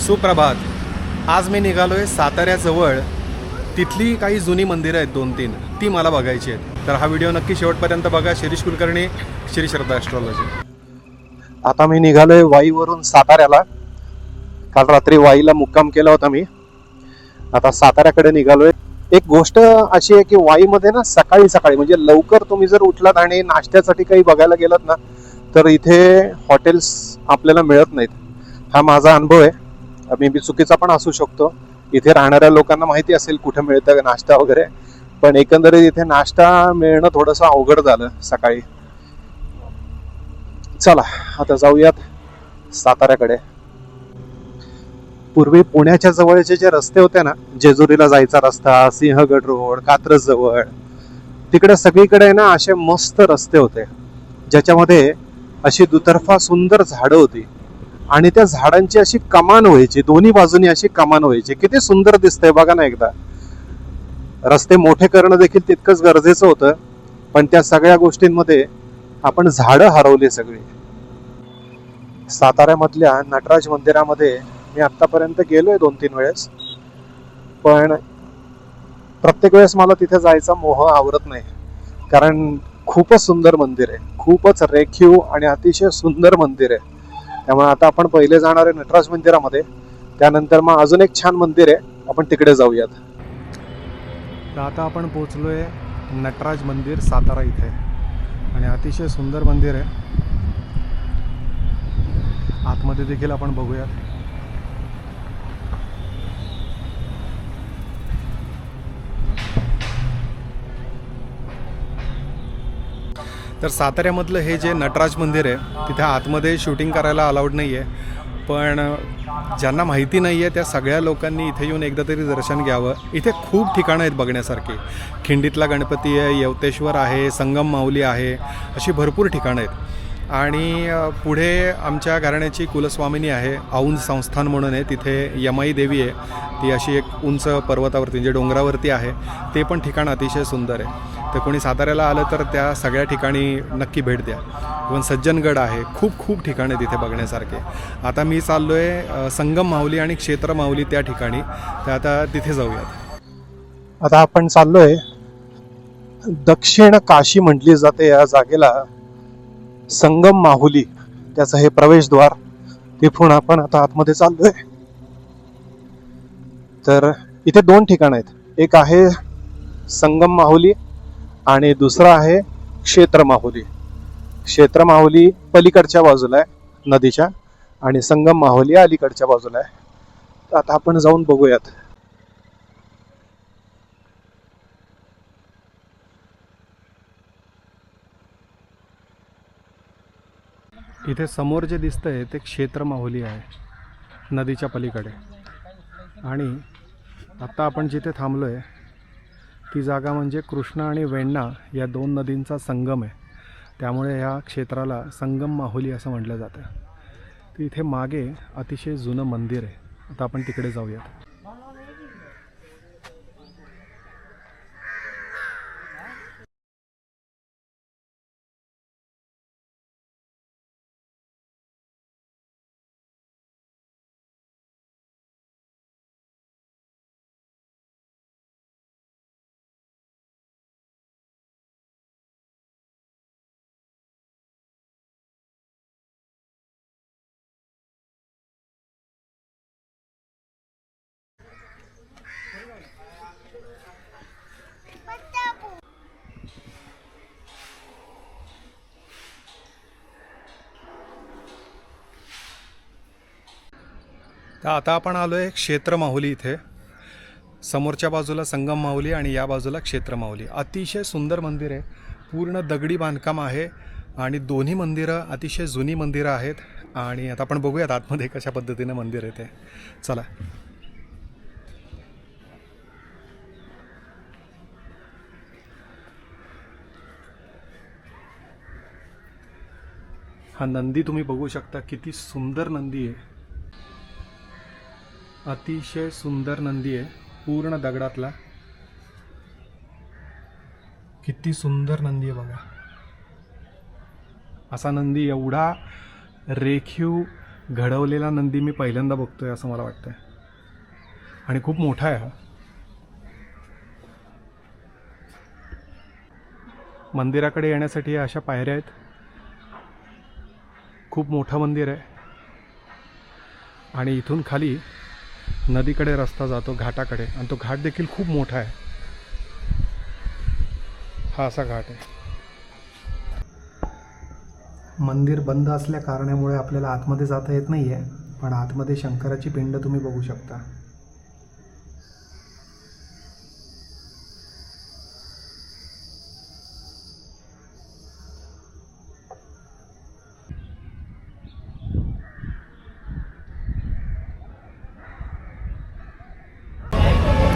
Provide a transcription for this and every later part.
सुप्रभात. आज मी निघालो आहे साताऱ्याजवळ. तिथली काही जुनी मंदिरं आहेत दोन तीन ती मला बघायची आहेत. तर हा व्हिडिओ नक्की शेवटपर्यंत बघा. शिरीष कुलकर्णी श्री श्रद्धा ॲस्ट्रॉलॉजी आता मी निघालोय वाईवरून साताऱ्याला. काल रात्री वाईला मुक्काम केला होता मी. आता साताऱ्याकडे निघालोय. एक गोष्ट अशी आहे की वाईमध्ये ना सकाळी सकाळी म्हणजे लवकर तुम्ही जर उठलात आणि नाश्त्यासाठी काही बघायला गेलात ना तर इथे हॉटेल्स आपल्याला मिळत नाहीत. हा माझा अनुभव आहे. मे बी चुकीचा पण असू शकतो. इथे राहणाऱ्या लोकांना माहिती असेल कुठे मिळतं नाश्ता वगैरे. पण एकंदरीत इथे नाश्ता मिळणं थोडंसं अवघड झालं सकाळी. चला आता जाऊयात साताऱ्याकडे. पूर्वी पुण्याच्या जवळचे जे रस्ते होते ना जेजुरीला जायचा रस्ता सिंहगड रोड कात्रज जवळ तिकडे सगळीकडे ना असे मस्त रस्ते होते. ज्याच्यामध्ये अशी दुतर्फा सुंदर झाडं होती. आणि त्या झाडांची अशी कमान व्हायची दोन्ही बाजूनी अशी कमान व्हायची. किती सुंदर दिसतंय बघा ना एकदा. रस्ते मोठे करणं देखील तितकंच गरजेचं होतं. पण त्या सगळ्या गोष्टींमध्ये आपण झाडं हरवली सगळी. साताऱ्यामधल्या नटराज मंदिरामध्ये मी आतापर्यंत गेलोय दोन तीन वेळेस. पण प्रत्येक वेळेस मला तिथे जायचा मोह आवरत नाही. कारण खूपच सुंदर मंदिर आहे. खूपच रेखीव आणि अतिशय सुंदर मंदिर आहे. त्यामुळे आता आपण पहिले जाणार आहे नटराज मंदिरामध्ये. त्यानंतर मग अजून एक छान मंदिर आहे. आपण तिकडे जाऊयात. तर आता आपण पोचलो आहे नटराज मंदिर सातारा इथे. आणि अतिशय सुंदर मंदिर आहे. आतमध्ये देखील आपण बघूयात. तर साताऱ्यामधलं हे जे नटराज मंदिर आहे तिथे आतमध्ये शूटिंग करायला अलाउड नाही आहे पण ज्यांना माहिती नाही आहे त्या सगळ्या लोकांनी इथे येऊन एकदा तरी दर्शन घ्यावं. इथे खूप ठिकाणं आहेत बघण्यासारखी. खिंडीतला गणपती आहे यवतेश्वर आहे संगम माऊली आहे अशी भरपूर ठिकाणं आहेत. आणि पुढे आमच्या घराण्याची कुलस्वामिनी आहे औंध संस्थान म्हणून आहे तिथे यमाई देवी आहे. ती अशी एक उंच पर्वतावरती म्हणजे डोंगरावरती आहे. ते पण ठिकाण अतिशय सुंदर आहे. तर कोणी साताऱ्याला आलं तर त्या सगळ्या ठिकाणी नक्की भेट द्या. इवन सज्जनगड आहे. खूप खूप ठिकाणे तिथे बघण्यासारखे आता मी चाललो आहे संगम माऊली आणि क्षेत्र माऊली त्या ठिकाणी. तर आता तिथे जाऊयात. आता आपण चाललो आहे दक्षिण काशी म्हटली जाते या जागेला. संगम माहुली त्याचं हे प्रवेशद्वार तिथून आपण आता आतमध्ये चाललोय. तर इथे दोन ठिकाण आहेत. एक आहे संगम माहुली आणि दुसरं आहे क्षेत्र माहुली. क्षेत्र माहुली पलीकडच्या बाजूला आहे नदीच्या आणि संगम माहुली अलीकडच्या बाजूला आहे. आता आपण जाऊन बघूयात. इथे समोर जे दिसतं आहे ते क्षेत्र माहुली आहे नदीच्या पलीकडे. आणि आत्ता आपण जिथे थांबलो आहे ती जागा म्हणजे कृष्णा आणि वेण्णा या दोन नदींचा संगम आहे. त्यामुळे ह्या क्षेत्राला संगम माहुली असं म्हटलं जातं. तर इथे मागे अतिशय जुनं मंदिर आहे. आता आपण तिकडे जाऊयात. तर आता आपण आलो आहे क्षेत्र माहुली इथे. समोरच्या बाजूला संगम माहुली आणि या बाजूला क्षेत्र माहुली. अतिशय सुंदर मंदिर आहे. पूर्ण दगडी बांधकाम आहे आणि दोन्ही मंदिरं अतिशय जुनी मंदिरं आहेत आणि आता आपण बघूयात आतमध्ये कशा पद्धतीनं मंदिर आहे ते. चला. हा नंदी तुम्ही बघू शकता किती सुंदर नंदी आहे. अतिशय सुंदर नंदी आहे. पूर्ण दगडातला. किती सुंदर नंदी आहे बघा. असा नंदी एवढा रेखीव घडवलेला नंदी मी पहिल्यांदा बघतोय असं मला वाटतंय. आणि खूप मोठा आहे हा. मंदिराकडे येण्यासाठी अशा पायऱ्या आहेत. खूप मोठं मंदिर आहे. आणि इथून खाली नदीकडे रस्ता जातो घाटाकडे. आणि तो घाट देखील खूप मोठा आहे. हा असा घाट आहे. मंदिर बंद असल्या कारणामुळे आपल्याला आतमध्ये जाता येत नाही आहे पण आतमध्ये शंकराची पिंड तुम्ही बघू शकता.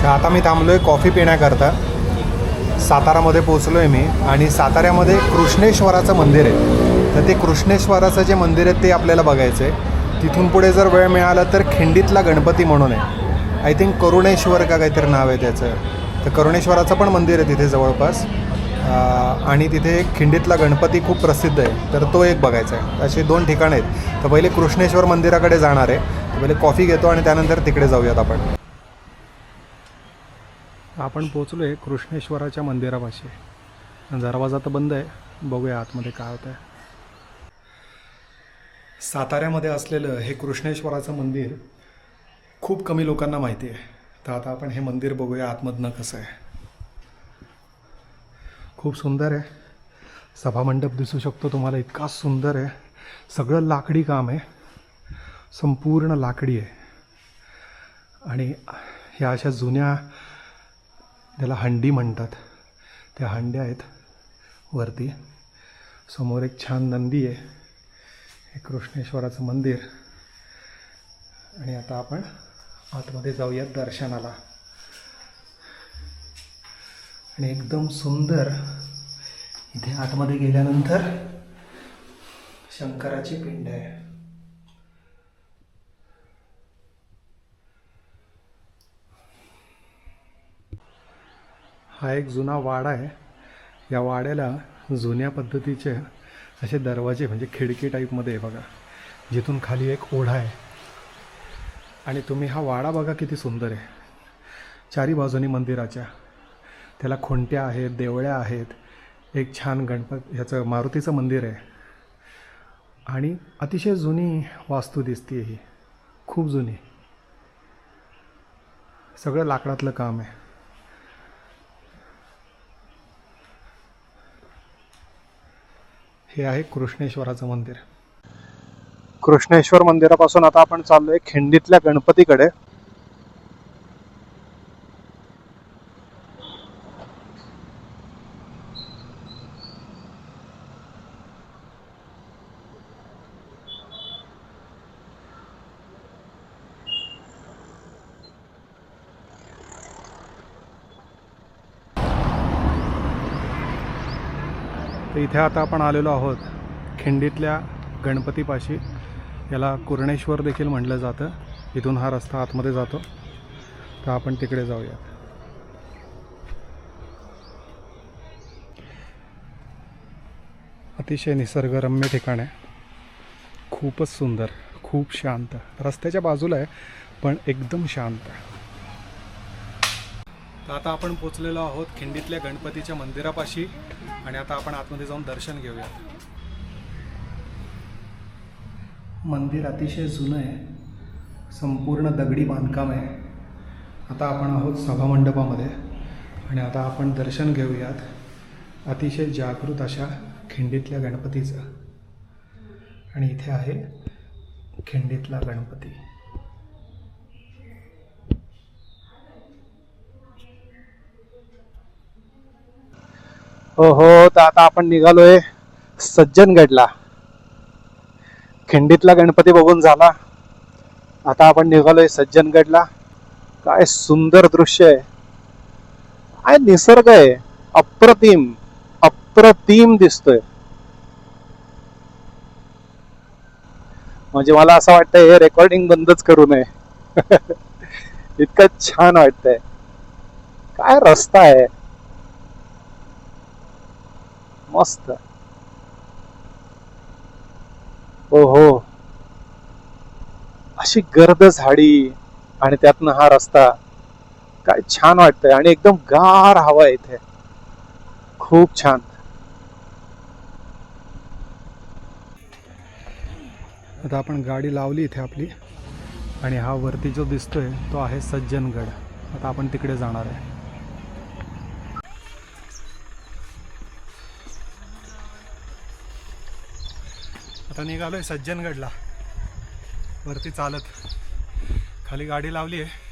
तर आता मी थांबलो आहे कॉफी पिण्याकरता. सातारामध्ये पोचलो आहे मी आणि साताऱ्यामध्ये कृष्णेश्वराचं मंदिर आहे. तर ते कृष्णेश्वराचं जे मंदिर आहे ते आपल्याला बघायचं आहे तिथून पुढे जर वेळ मिळाला तर खिंडीतला गणपती म्हणून आहे. आय थिंक करुणेश्वर का काहीतरी नाव आहे त्याचं. तर करुणेश्वराचं पण मंदिर आहे तिथे जवळपास. आणि तिथे खिंडीतला गणपती खूप प्रसिद्ध आहे. तर तो एक बघायचा आहे. असे दोन ठिकाणं आहेत. तर पहिले कृष्णेश्वर मंदिराकडे जाणार आहे. तर पहिले कॉफी घेतो आणि त्यानंतर तिकडे जाऊयात आपण. आपण पोचलो आहे कृष्णेश्वराच्या मंदिरापाशी. दरवाजा तर बंद आहे. बघूया आतमध्ये काय होतं आहे साताऱ्यामध्ये असलेलं हे कृष्णेश्वराचं मंदिर खूप कमी लोकांना माहिती आहे. तर आता आपण हे मंदिर बघूया आतमधनं कसं आहे. खूप सुंदर आहे. सभामंडप दिसू शकतो तुम्हाला. इतका सुंदर आहे. सगळं लाकडी काम आहे. संपूर्ण लाकडी आहे. आणि ह्या अशा जुन्या त्याला हंडी म्हणतात. त्या हंड्या आहेत. वरती समोर एक छान नंदी आहे. हे कृष्णेश्वराचं मंदिर. आणि आता आपण आतमध्ये जाऊयात दर्शनाला. आणि एकदम सुंदर इथे आतमध्ये गेल्यानंतर शंकराची पिंड आहे. हा एक जुना वाडा आहे. या वाड्याला जुन्या पद्धतीचे असे दरवाजे म्हणजे खिडकी टाईपमध्ये आहे बघा. जिथून खाली एक ओढा आहे. आणि तुम्ही हा वाडा बघा किती सुंदर आहे. चारी बाजूनी मंदिराच्या. त्याला खुंट्या आहेत देवळ्या आहेत. एक छान गणपत ह्याचं मारुतीचं मंदिर आहे. आणि अतिशय जुनी वास्तू दिसते ही. खूप जुनी. सगळं लाकडातलं काम आहे. हे आहे कृष्णेश्वराचं मंदिर. कृष्णेश्वर मंदिरापासून आता आपण चाललोय खिंडीतल्या गणपतीकडे. इथे आता आपण आलेलो आहोत खिंडीतल्या गणपतीपाशी. याला कुर्णेश्वर देखील म्हटलं जातं. इथून हा रस्ता आतमध्ये जातो. तर आपण तिकडे जाऊया अतिशय निसर्गरम्य ठिकाण आहे. खूपच सुंदर खूप शांत. रस्त्याच्या बाजूला आहे पण एकदम शांत. तर आता आपण पोचलेलो आहोत खिंडीतल्या गणपतीच्या मंदिरापाशी. आणि आता आपण आतमध्ये जाऊन दर्शन घेऊया. मंदिर अतिशय जुनं आहे. संपूर्ण दगडी बांधकाम आहे. आता आपण आहोत सभामंडपामध्ये. आणि आता आपण दर्शन घेऊयात. अतिशय जागृत अशा खिंडीतल्या गणपतीचं. आणि इथे आहे खिंडीतला गणपती. हो हो तर आता आपण निघालोय सज्जनगडला. खिंडीतला गणपती बघून झाला. आता आपण निघालोय सज्जनगडला. काय सुंदर दृश्य आहे. काय निसर्ग आहे. अप्रतिम अप्रतिम दिसतोय. म्हणजे मला असं वाटतंय हे रेकॉर्डिंग बंदच करू नये. इतकं छान वाटतंय. काय रस्ता आहे. मस्त. हो हो. अशी गर्द झाडी आणि त्यातनं हा रस्ता. काय छान वाटतंय आणि एकदम गार हवा आहे इथे. खूप छान. आता आपण गाडी लावली इथे आपली. आणि हा वरती जो दिसतोय तो आहे सज्जनगड. आता आपण तिकडे जाणार आहे. आता निघालोय सज्जनगडला. वरती चालत. खाली गाडी लावली आहे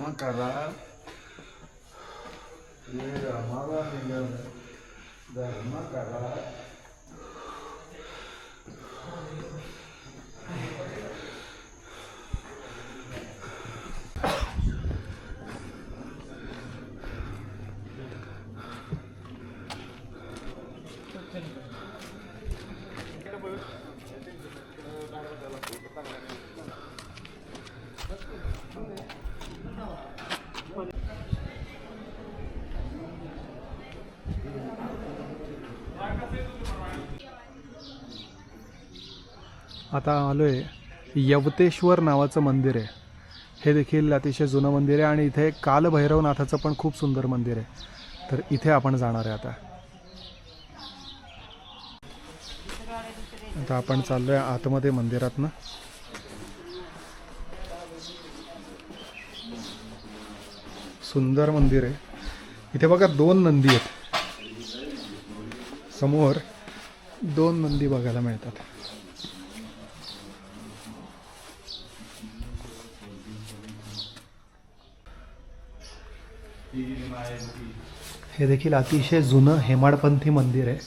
धर्म करा आता आलो आहे यवतेश्वर नावाचं मंदिर आहे. हे देखील अतिशय जुनं मंदिर आहे आणि इथे कालभैरवनाथाचं पण खूप सुंदर मंदिर आहे. तर इथे आपण जाणार आहे आता. आता आपण आहे आतमध्ये मंदिरातनं. सुंदर मंदिर आहे. इथे बघा दोन नंदी आहेत. समोर दोन नंदी बघायला मिळतात. हे देखील अतिशय जुनं हेमाडपंथी मंदिर आहे.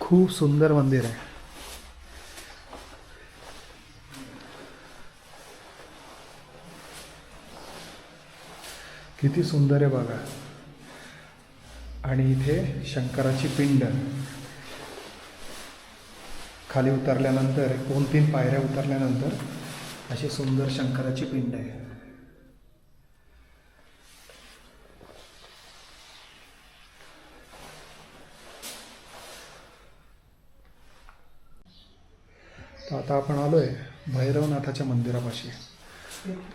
खूप सुंदर मंदिर आहे. किती सुंदर आहे बघा. आणि इथे शंकराची पिंड. खाली उतरल्यानंतर दोन तीन पायऱ्या उतरल्यानंतर अशी सुंदर शंकराची पिंड आहे. तर आता आपण आलो आहे भैरवनाथाच्या मंदिरापाशी.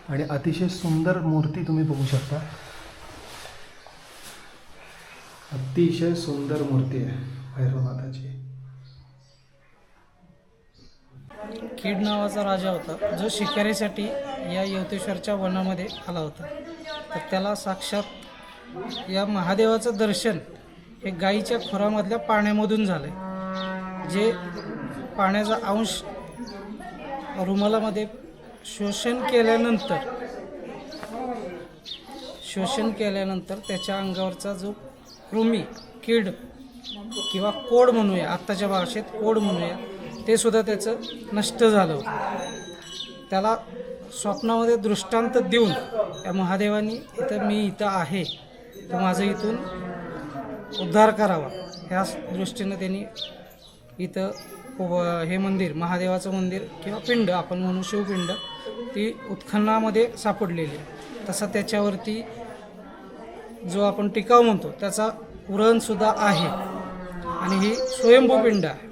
आणि अतिशय सुंदर मूर्ती तुम्ही बघू शकता. अतिशय सुंदर मूर्ती आहे भैरवनाथाची. कीड नावाचा राजा होता जो शिकारीसाठी या यवतेश्वरच्या वनामध्ये आला होता. तर त्याला साक्षात या महादेवाचं दर्शन हे गाईच्या खुरामधल्या पाण्यामधून झालं जे पाण्याचा अंश रुमालामध्ये शोषण केल्यानंतर शोषण केल्यानंतर त्याच्या अंगावरचा जो कृमी कीड किंवा कोड म्हणूया आत्ताच्या भाषेत कोड म्हणूया ते सुद्धा त्याचं नष्ट झालं त्याला स्वप्नामध्ये दृष्टांत देऊन त्या महादेवानी इथं मी इथं आहे तर माझं इथून उद्धार करावा. ह्या दृष्टीनं त्यांनी इथं हे मंदिर महादेवाचं मंदिर किंवा पिंड आपण म्हणू शिवपिंड ती उत्खननामध्ये सापडलेली आहे. तसा त्याच्यावरती जो आपण टिकाव म्हणतो त्याचा उरणसुद्धा आहे. आणि ही स्वयंभू पिंड आहे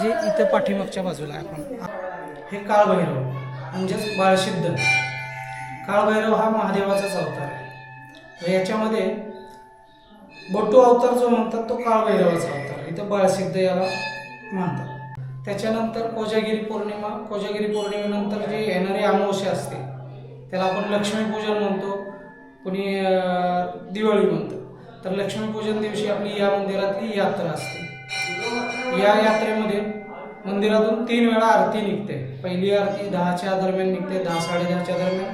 जी इथं पाठीमागच्या बाजूला आहे आपण. हे काळभैरव म्हणजेच बाळसिद्ध काळभैरव हा महादेवाचाच अवतार आहे. तर याच्यामध्ये बटू अवतार जो म्हणतात तो काळभैरवाचा अवतार इथं बाळसिद्ध याला म्हणतात. त्याच्यानंतर कोजागिरी पौर्णिमा कोजागिरी पौर्णिमेनंतर जी येणारी अमावस्या असते त्याला आपण लक्ष्मीपूजन म्हणतो कुणी दिवाळी म्हणतो तर लक्ष्मीपूजन दिवशी आपली या मंदिरातली यात्रा असते. या यात्रेमध्ये मंदिरातून तीन वेळा आरती निघते. पहिली आरती दहाच्या दरम्यान निघते दहा साडेदहाच्या दरम्यान.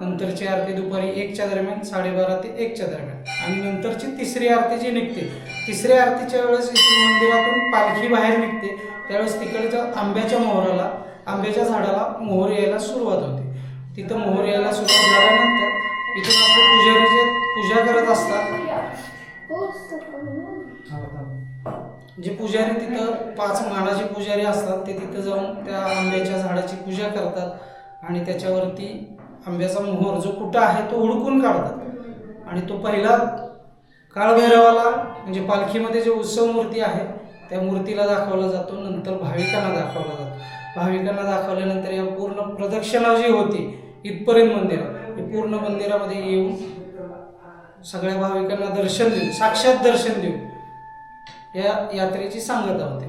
नंतरची आरती दुपारी एकच्या दरम्यान साडेबारा ते एकच्या दरम्यान. आणि नंतरची तिसरी आरती जी निघते तिसऱ्या आरतीच्या वेळेस मंदिरातून पालखी बाहेर निघते. त्यावेळेस तिकडच्या आंब्याच्या मोहराला आंब्याच्या झाडाला मोहर यायला सुरुवात होते. तिथं मोहर यायला सुरुवात झाल्यानंतर इथे आपले पुजारीचे पूजा करत असतात जे पुजारी तिथं पाच माडाचे पुजारी असतात ते तिथं जाऊन त्या आंब्याच्या झाडाची पूजा करतात आणि त्याच्यावरती आंब्याचा मोहर जो कुठं आहे तो हुडकून काढतात. आणि तो पहिला काळभैरवाला म्हणजे पालखीमध्ये जे उत्सव मूर्ती आहे त्या मूर्तीला दाखवला जातो. नंतर भाविकांना दाखवला जातो. भाविकांना दाखवल्यानंतर या पूर्ण प्रदक्षिणा जी होती इथपर्यंत मंदिर हे पूर्ण मंदिरामध्ये येऊन सगळ्या भाविकांना दर्शन देऊन साक्षात दर्शन देऊन या यात्रेची सांगता होते.